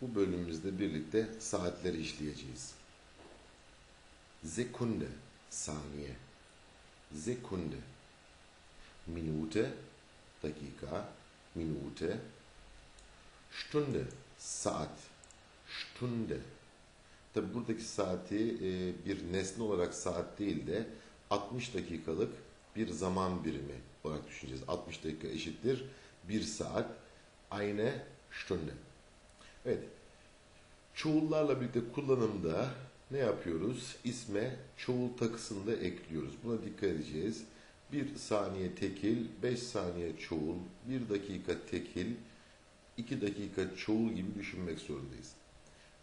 bu bölümümüzde birlikte saatleri işleyeceğiz. Sekunde, saniye. Sekunde. Minute, dakika, Minute. Stunde, saat. Stunde. Tabi buradaki saati e, bir nesne olarak saat değil de 60 dakikalık bir zaman birimi olarak düşüneceğiz. 60 dakika eşittir 1 saat. Eine Stunde. Evet. Çoğullarla birlikte kullanımda ne yapıyoruz? İsme çoğul takısını da ekliyoruz. Buna dikkat edeceğiz. 1 saniye tekil, 5 saniye çoğul, 1 dakika tekil, 2 dakika çoğul gibi düşünmek zorundayız.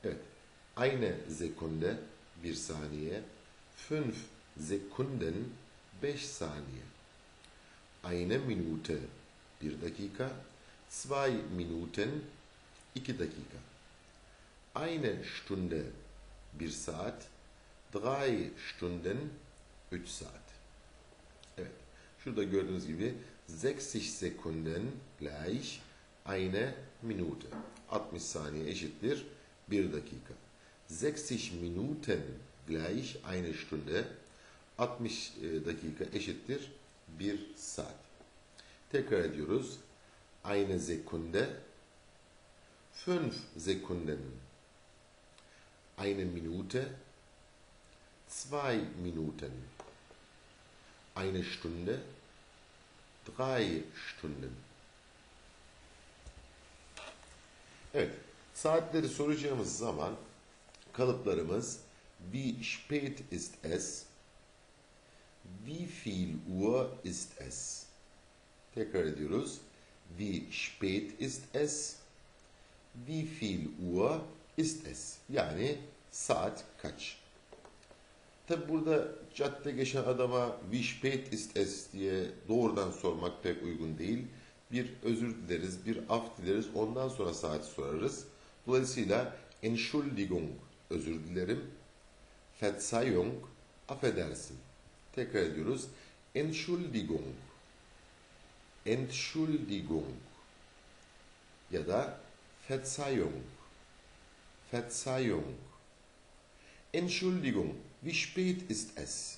Evet. Eine Sekunde, 1 saniye. 5 Sekunden, 5 saniye. Eine Minute, 1 dakika. 2 Minuten, 2 dakika. Eine Stunde, 1 saat. 3 Stunden, 3 saat. Evet. Şurada gördüğünüz gibi 60 Sekunden gleich eine Minute. 60 saniye eşittir 1 dakika. 60 Minuten gleich eine Stunde. 60 dakika eşittir 1 saat. Tekrar ediyoruz. Eine Sekunde. 5 Sekunden. Eine Minute. 2 Minuten. Eine Stunde. 3 Stunden. Evet, saatleri soracağımız zaman kalıplarımız wie spät ist es? Wie viel Uhr ist es? Tekrar ediyoruz. Wie spät ist es? Wie viel Uhr ist es? Yani saat kaç? Tabi burada cadde geçen adama wie spät ist es diye doğrudan sormak pek uygun değil. Bir özür dileriz, bir af dileriz, ondan sonra saati sorarız. Dolayısıyla Entschuldigung, özür dilerim. Verzeihung, affedersin. Tekrar ediyoruz. Entschuldigung. Entschuldigung. Ya da Verzeihung. Verzeihung. Entschuldigung, wie spät ist es?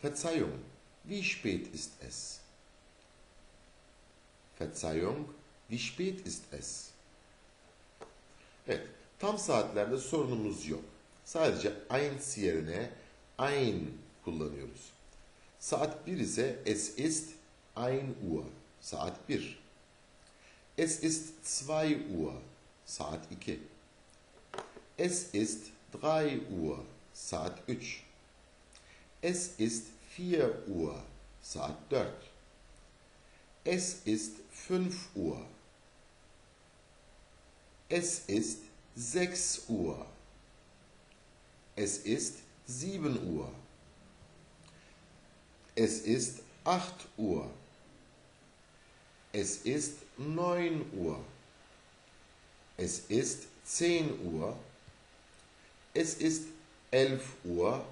Verzeihung, wie spät ist es? Verzeihung, wie spät ist es? Evet, tam saatlerde sorunumuz yok. Sadece eins yerine ein kullanıyoruz. Saat 1 ise es ist ein Uhr, saat 1. Es ist zwei Uhr, saat 2. Es ist 3 Uhr, saat 3. Es ist 4 Uhr, saat 4. Es ist 5 Uhr. Es ist 6 Uhr. Es ist 7 Uhr. Es ist 8 Uhr. Es ist 9 Uhr. Es ist 10 Uhr. Es ist 11 Uhr.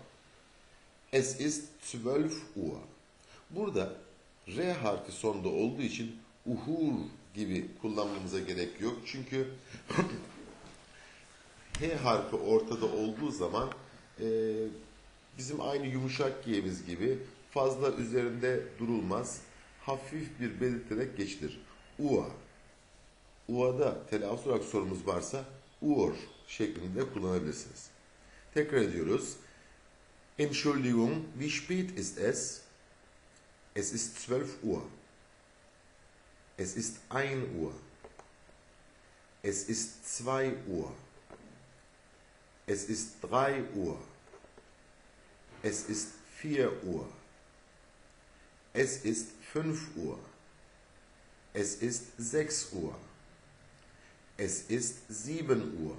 Es ist 12 Uhr. Burada R harfi sonda olduğu için uhur gibi kullanmamıza gerek yok. Çünkü H harfi ortada olduğu zaman e, bizim aynı yumuşak G'miz gibi fazla üzerinde durulmaz. Hafif bir belirterek geçilir. Ua. Ua'da telaffuz olarak sorumuz varsa uor şeklinde kullanabilirsiniz. Tekrar ediyoruz. Entschuldigung, wie spät ist es? Es ist 12 Uhr. Es ist 1 Uhr. Es ist 2 Uhr. Es ist 3 Uhr. Es ist 4 Uhr. Es ist 5 Uhr. Es ist 6 Uhr. Es ist 7 Uhr.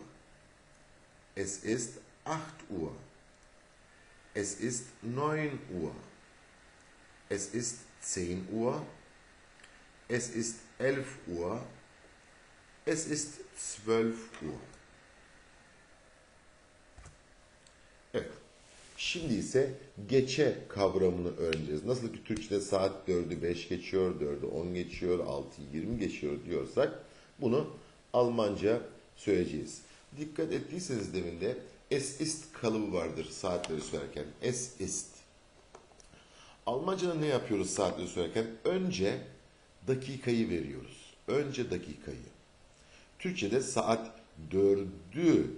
Es ist 8 Uhr. Es ist 9 Uhr. Es ist 10 Uhr. Es ist 11 Uhr. Es ist 12 Uhr. Şimdi ise geçe kavramını öğreneceğiz. Nasıl ki Türkçe'de saat 4'ü 5 geçiyor, 4'ü 10 geçiyor, 6'yı 20 geçiyor diyorsak bunu Almanca söyleyeceğiz. Dikkat ettiyseniz demin de es ist kalıbı vardır saatleri söylerken. Es ist. Almanca'da ne yapıyoruz saatleri söylerken? Önce dakikayı veriyoruz. Önce dakikayı. Türkçe'de saat dördü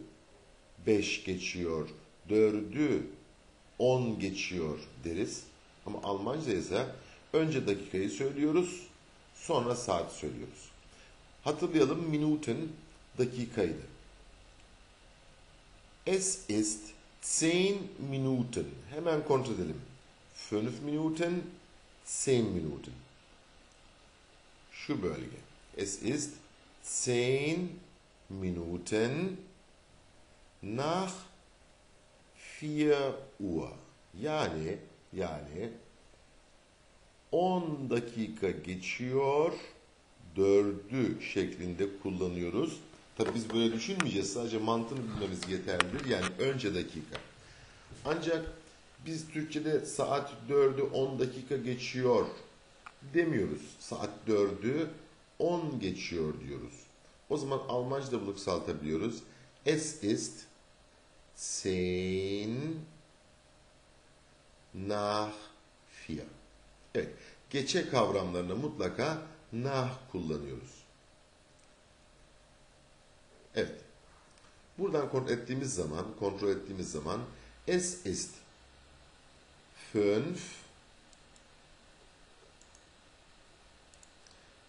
beş geçiyor, dördü on geçiyor deriz. Ama Almanca ise önce dakikayı söylüyoruz, sonra saat söylüyoruz. Hatırlayalım Minuten dakikaydı. Es ist 10 Minuten. Hemen kontrol edelim. 5 Minuten, 10 Minuten. Şu bölge. Es ist 10 Minuten nach 4 Uhr. Yani yani 10 dakika geçiyor dördü şeklinde kullanıyoruz. Tabi biz böyle düşünmeyeceğiz. Sadece mantığını bilmemiz yeterlidir. Yani önce dakika. Ancak biz Türkçe'de saat dördü 10 dakika geçiyor demiyoruz. Saat dördü 10 geçiyor diyoruz. O zaman Almanca'da bunu kısaltabiliyoruz. Es ist zehn nach vier. Evet. Geçe kavramlarını mutlaka nach kullanıyoruz. Evet. Buradan kontrol ettiğimiz zaman, kontrol ettiğimiz zaman es ist fünf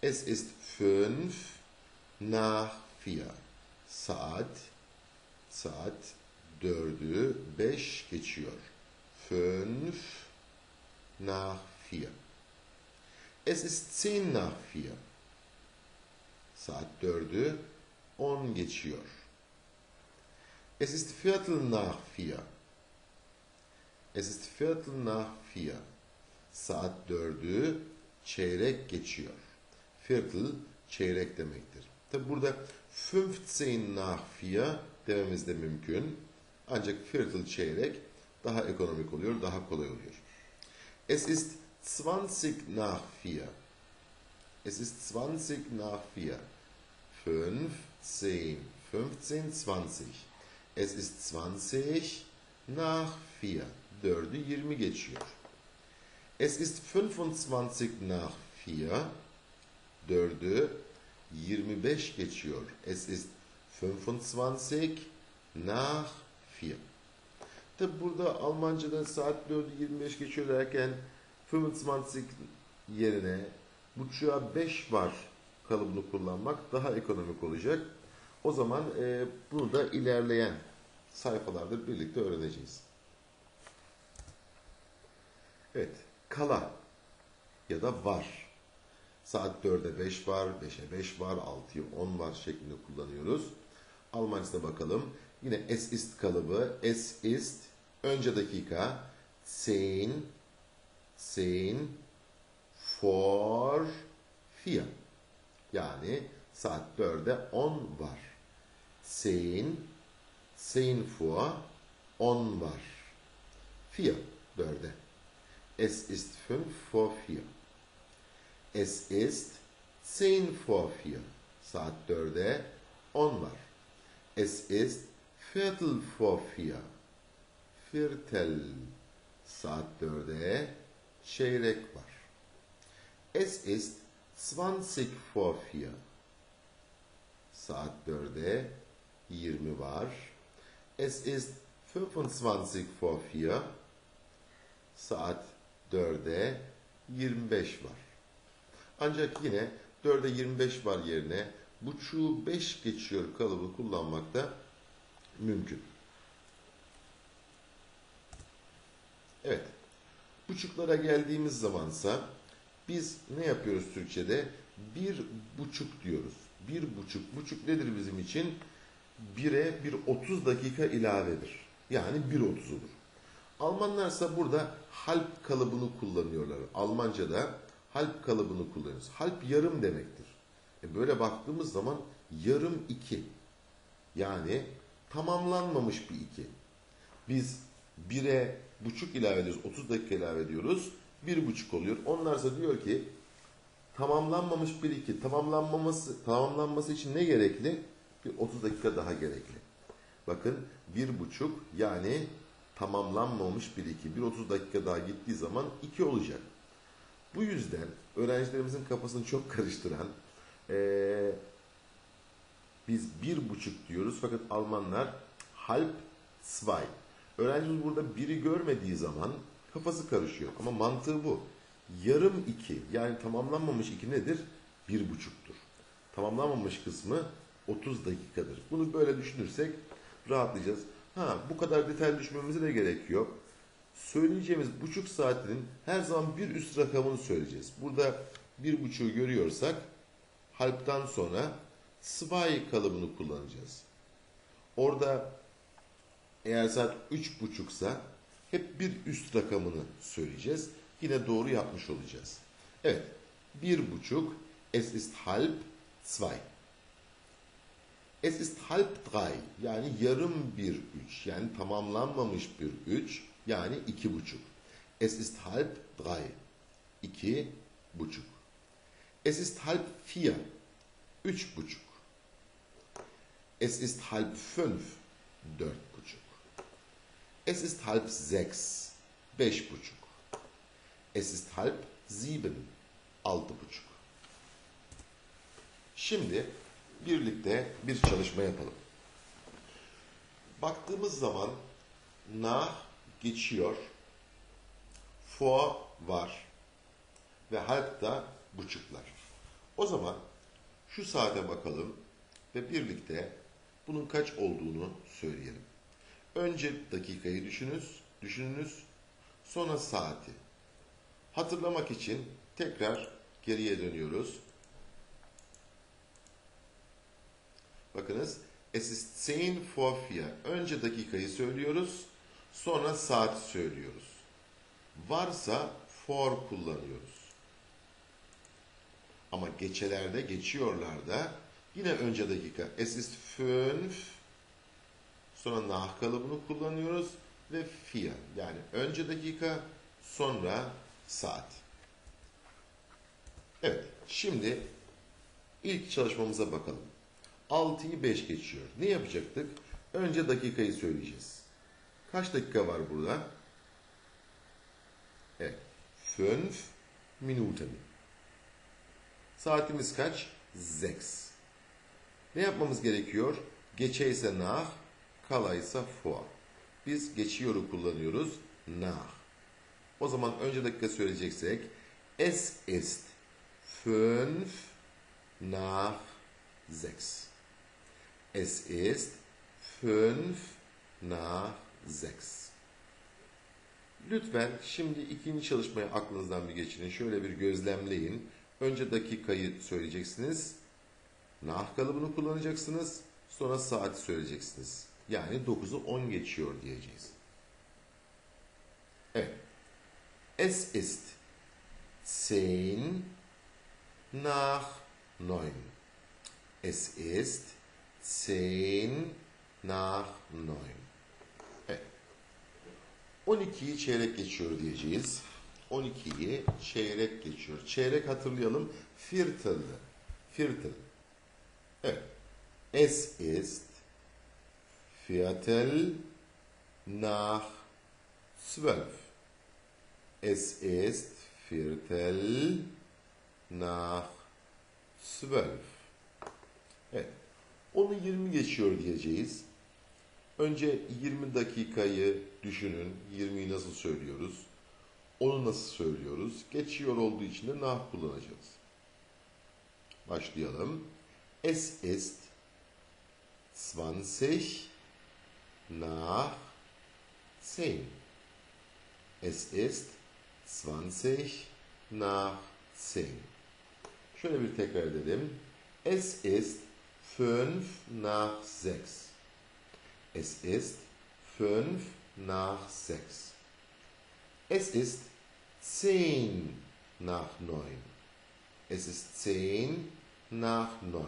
Es ist fünf nach vier. Saat saat dördü beş geçiyor. Fünf nach vier. Es ist zehn nach vier. Saat dördü on geçiyor. Es ist viertel nach vier. Es ist viertel nach vier. Saat dördü çeyrek geçiyor. Viertel çeyrek demektir. Tabi burada 15 nach 4 dememiz de mümkün. Ancak viertel çeyrek daha ekonomik oluyor, daha kolay oluyor. Es ist 20 nach 4. Es ist 20 nach 4. 15, 15, 20. Es ist 20 nach 4. Dördü 20 geçiyor. Es ist 25 nach 4. Dördü 25 geçiyor. Es ist 25 nach 4. Tabi burada Almanca'da saat 4'ü 25 geçiyor derken 25 yerine buçuğa 5 var kalıbını kullanmak daha ekonomik olacak. O zaman e, bunu da ilerleyen sayfalarda birlikte öğreneceğiz. Evet, kala ya da var. Saat 4'e 5 var, 5'e 5 var, 6'ya 10 var şeklinde kullanıyoruz. Almanca'da bakalım. Yine es ist kalıbı. Es ist önce dakika. Zehn, zehn vor vier. Yani saat 4'e 10 var. Zehn, zehn vor 10 var. Vier, 4'e. Es ist fünf vor vier. Es ist zehn vor vier. Saat 4'e 10 var. Es ist viertel vor vier. Saat 4'e çeyrek var. Es ist 20 vor. Saat 4'e 20 var. Es ist 25 vor vier. Saat 4'e 25 var. Ancak yine 4'e 25 var yerine buçuğu 5 geçiyor kalıbı kullanmak da mümkün. Evet. Buçuklara geldiğimiz zamansa biz ne yapıyoruz Türkçe'de? Bir buçuk diyoruz. Bir buçuk. Buçuk nedir bizim için? Bire bir 30 dakika ilavedir. Yani bir otuzudur. Almanlarsa burada halp kalıbını kullanıyorlar. Almanca'da halp kalıbını kullanıyoruz. Halp yarım demektir. E böyle baktığımız zaman yarım iki. Yani tamamlanmamış bir iki. Biz bire buçuk ilave ediyoruz. 30 dakika ilave ediyoruz. Bir buçuk oluyor. Onlarsa diyor ki Tamamlanmamış bir iki. Tamamlanmaması, tamamlanması için ne gerekli? Bir 30 dakika daha gerekli. Bakın bir buçuk yani tamamlanmamış bir iki. Bir 30 dakika daha gittiği zaman iki olacak. Bu yüzden öğrencilerimizin kafasını çok karıştıran ee, biz bir buçuk diyoruz fakat Almanlar halb zwei. Öğrencimiz burada biri görmediği zaman kafası karışıyor. Ama mantığı bu. Yarım iki yani tamamlanmamış iki nedir? Bir buçuktur. Tamamlanmamış kısmı 30 dakikadır. Bunu böyle düşünürsek rahatlayacağız. Ha bu kadar detaylı düşünmemize de gerek yok. Söyleyeceğimiz buçuk saatinin her zaman bir üst rakamını söyleyeceğiz. Burada bir buçuğu görüyorsak halptan sonra zwei kalıbını kullanacağız. Orada eğer saat üç buçuksa hep bir üst rakamını söyleyeceğiz. Yine doğru yapmış olacağız. Evet. Bir buçuk. Es ist halb zwei. Es ist halb drei. Yani yarım bir üç. Yani tamamlanmamış bir üç. Yani iki buçuk. Es ist halb drei. İki buçuk. Es ist halb vier. Üç buçuk. Es ist halb fünf. Dört buçuk. Es ist halb sechs. Beş buçuk. Es ist halb sieben. Altı buçuk. Şimdi birlikte bir çalışma yapalım. Baktığımız zaman na geçiyor, vor var ve halb da buçuklar. O zaman şu saate bakalım ve birlikte bunun kaç olduğunu söyleyelim. Önce dakikayı düşününüz, düşününüz, sonra saati. Hatırlamak için tekrar geriye dönüyoruz. Bakınız, es ist 10 vor 4. Önce dakikayı söylüyoruz, sonra saati söylüyoruz. Varsa for kullanıyoruz. Ama geçelerde, geçiyorlar da yine önce dakika. Es ist 5 sonra nach kalıbını kullanıyoruz ve 4. Yani önce dakika, sonra saat. Evet, şimdi ilk çalışmamıza bakalım. 6'yı 5 geçiyor. Ne yapacaktık? Önce dakikayı söyleyeceğiz. Kaç dakika var burada? Evet. 5 Minuten. Saatimiz kaç? 6. Ne yapmamız gerekiyor? Geçe ise nach, kala ise vor. Biz geçiyoru kullanıyoruz. Nach. O zaman önce dakika söyleyeceksek es ist 5 nach 6. Es ist 5 nach 6. Lütfen şimdi ikinci çalışmayı aklınızdan bir geçirin. Şöyle bir gözlemleyin. Önce dakikayı söyleyeceksiniz. Nah kalıbını kullanacaksınız. Sonra saati söyleyeceksiniz. Yani 9'u 10 geçiyor diyeceğiz. Evet. Es ist 10 nach 9. Es ist 10 nach 9. Evet. 12'yi çeyrek geçiyor diyeceğiz. 12'yi çeyrek geçiyor. Çeyrek hatırlayalım. Viertel. Viertel. Evet. Es ist Viertel nach 12. Es ist Viertel nach 12. Evet. Onu 20 geçiyor diyeceğiz. Önce 20 dakikayı düşünün. 20'yi nasıl söylüyoruz? Onu nasıl söylüyoruz? Geçiyor olduğu için de nah kullanacağız. Başlayalım. Es ist 20 nach 10. Es ist 20 nach 10. Şöyle bir tekrar edelim. Es ist 5 nach 6. Es ist 5 nach 6. Es ist 10 nach 9. Es ist 10 nach 9.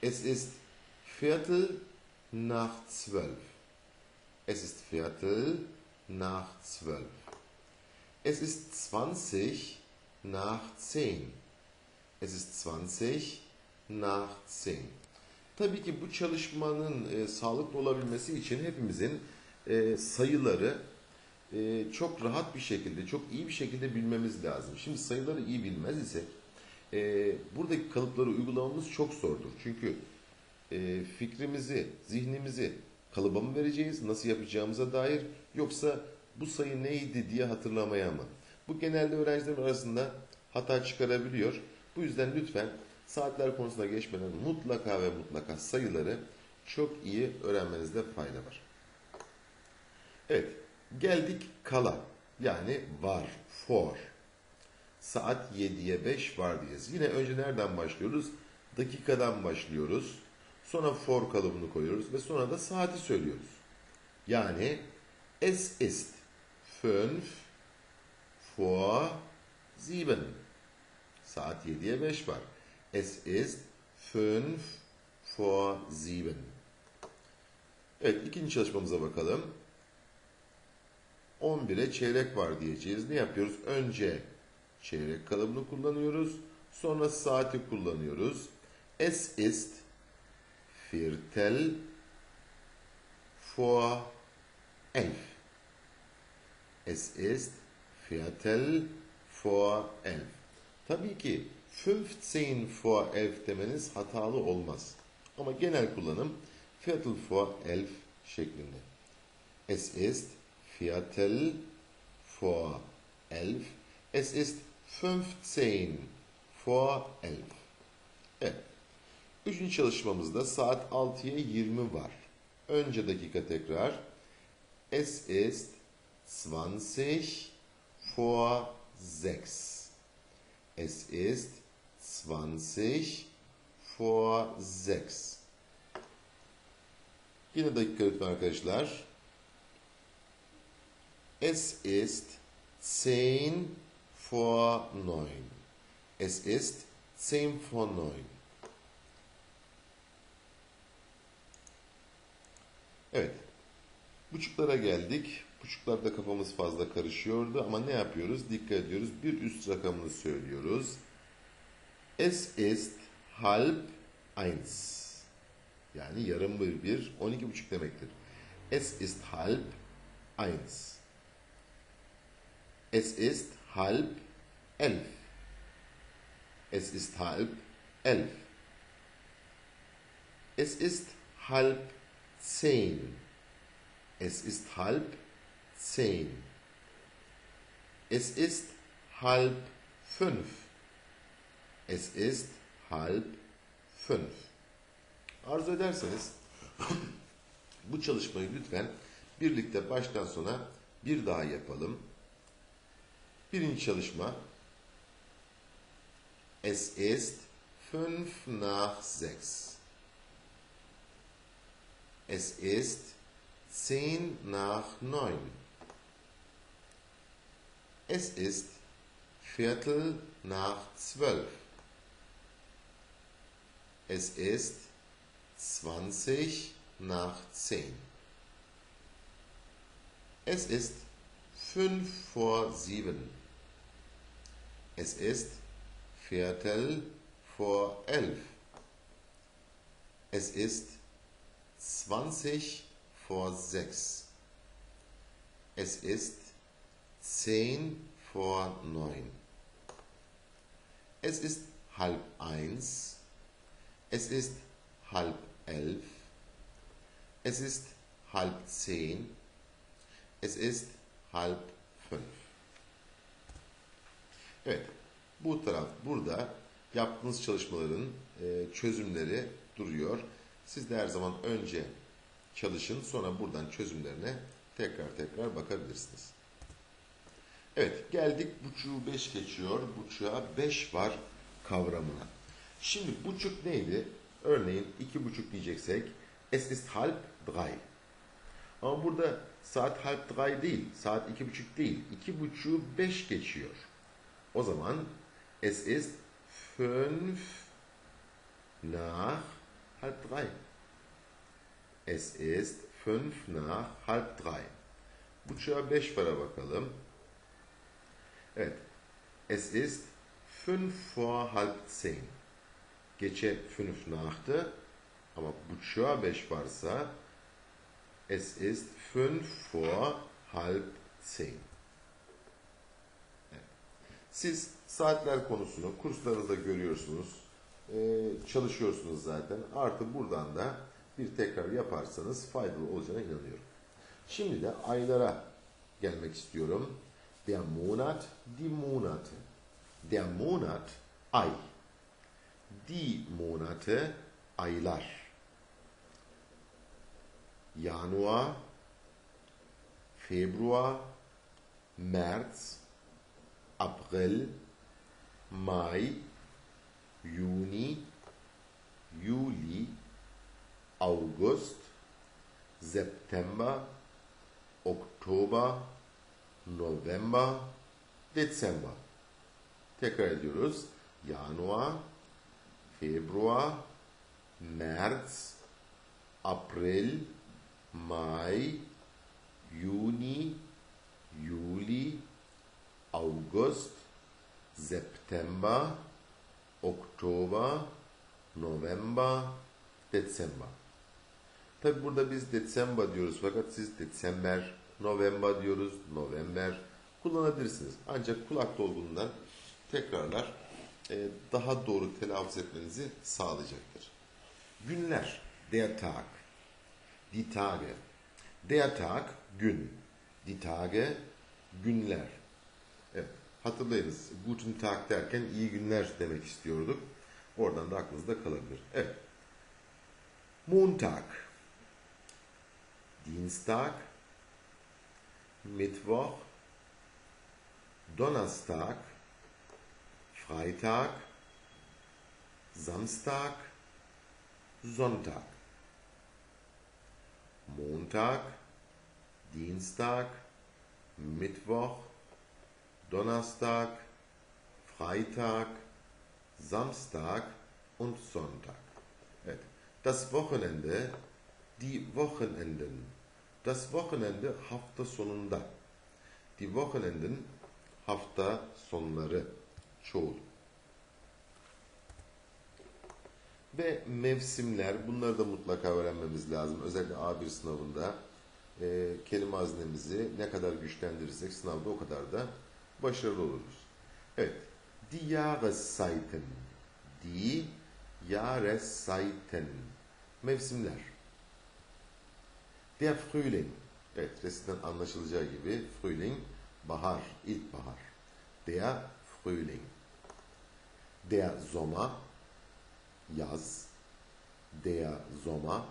Es ist Viertel nach 12. Es ist Viertel nach 12. Es ist 20 nach 10. Es ist 20 nach 10. Tabii ki bu çalışmanın e, sağlıklı olabilmesi için hepimizin e, sayıları e, çok rahat bir şekilde, çok iyi bir şekilde bilmemiz lazım. Şimdi sayıları iyi bilmez isek e, buradaki kalıpları uygulamamız çok zordur. Çünkü e, fikrimizi, zihnimizi kalıba mı vereceğiz, nasıl yapacağımıza dair yoksa bu sayı neydi diye hatırlamaya mı? Bu genelde öğrencilerin arasında hata çıkarabiliyor. Bu yüzden lütfen saatler konusuna geçmeden mutlaka ve mutlaka sayıları çok iyi öğrenmenizde fayda var. Evet, geldik kala. Yani var, for. Saat 7'ye 5 var diyeceğiz. Yine önce nereden başlıyoruz? Dakikadan başlıyoruz. Sonra for kalıbını koyuyoruz ve sonra da saati söylüyoruz. Yani es ist fünf vor sieben. Saat 7'ye 5 var. Es ist fünf vor sieben. Evet ikinci çalışmamıza bakalım. 11'e çeyrek var diyeceğiz. Ne yapıyoruz? Önce çeyrek kalıbını kullanıyoruz. Sonra saati kullanıyoruz. Es ist Viertel vor elf. Es ist Viertel vor elf. Tabii ki 15 vor elf demeniz hatalı olmaz. Ama genel kullanım Viertel vor elf şeklinde. Es ist Viertel vor elf. Es ist 15 vor elf. Evet. Üçüncü çalışmamızda saat 6'ya 20 var. Önce dakika tekrar. Es ist 20 vor 6. Es ist 20 vor 6. Yine dakika lütfen arkadaşlar. Es ist 10 vor 9. Es ist 10 vor 9. Evet. Buçuklara geldik. Buçuklarda kafamız fazla karışıyordu ama ne yapıyoruz? Dikkat ediyoruz. Bir üst rakamını söylüyoruz. Es ist halb eins. Yani yarım bir bir, on iki buçuk demektir. Es ist halb eins. Es ist halb elf. Es ist halb elf. Es ist halb zehn. Es ist halb zehn. Es ist halb fünf. Es ist halb fünf. Arzu ederseniz bu çalışmayı lütfen birlikte baştan sona bir daha yapalım. Birinci çalışma Es ist fünf nach sechs. Es ist zehn nach neun. Es ist Viertel nach zwölf. Es ist zwanzig nach zehn. Es ist fünf vor sieben. Es ist Viertel vor elf. Es ist 20 vor 6. Es ist 10 vor 9. Es ist halb eins. Es ist halb elf. Es ist halb zehn. Es ist halb fünf. Evet. Bu taraf burada yaptığınız çalışmaların e, çözümleri duruyor. Siz de her zaman önce çalışın sonra buradan çözümlerine tekrar tekrar bakabilirsiniz. Evet geldik buçuğu 5 geçiyor. Buçuğa 5 var kavramına. Şimdi buçuk neydi? Örneğin iki buçuk diyeceksek es ist halb drei. Ama burada saat halb drei değil. Saat iki buçuk değil. İki buçuğu 5 geçiyor. O zaman es ist fünf nach halb drei. Es ist fünf nach halb drei. Buçuğa beş para bakalım. Evet. Es ist fünf vor halb zehn. Geçe fünf nachtı ama buçuğa beş varsa es ist fünf vor halb zehn. Siz saatler konusunu kurslarınızda görüyorsunuz. Ee, çalışıyorsunuz zaten. Artı buradan da bir tekrar yaparsanız faydalı olacağına inanıyorum. Şimdi de aylara gelmek istiyorum. Der Monat, die Monate. Der Monat, ay. Die Monate, aylar. Januar, Februar, März, April, Mai, Juni, Juli, August, September, Oktober, November, Dezember. Tekrar ediyoruz. Januar, Februar, März, April, Mai, Juni, Juli, August, September, Oktober, November, Dezember. Tabi burada biz December diyoruz fakat siz December, November diyoruz, November kullanabilirsiniz. Ancak kulak dolgundan tekrarlar e, daha doğru telaffuz etmenizi sağlayacaktır. Günler, der Tag, die Tage. Der Tag, gün. Die Tage, günler. Hatırlayınız. Guten Tag derken iyi günler demek istiyorduk. Oradan da aklınızda kalabilir. Evet. Montag, Dienstag, Mittwoch, Donnerstag, Freitag, Samstag, Sonntag. Montag, Dienstag, Mittwoch, Donnerstag, Freitag, Samstag und Sonntag. Evet. Das Wochenende, die Wochenenden. Das Wochenende hafta sonunda. Die Wochenenden hafta sonları. Çoğul. Ve mevsimler, bunları da mutlaka öğrenmemiz lazım. Özellikle A1 sınavında e, kelime hazinemizi ne kadar güçlendirirsek sınavda o kadar da başarılı oluruz. Evet. Die Jahreszeiten. Die Jahreszeiten. Mevsimler. Der Frühling. Evet, resimden anlaşılacağı gibi Frühling, bahar, ilkbahar. Der Frühling. Der Sommer, yaz. Der Sommer.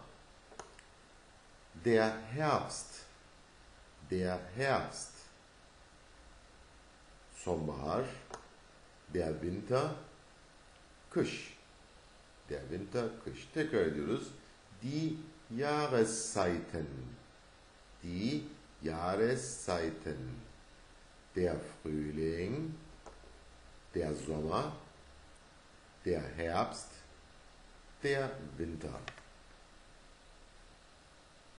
Der Herbst. Der Herbst. Sonbahar. Der Winter. Kış. Der Winter, kış. Tekrar ediyoruz. Die Jahreszeiten. Die Jahreszeiten. Der Frühling. Der Sommer. Der Herbst. Der Winter.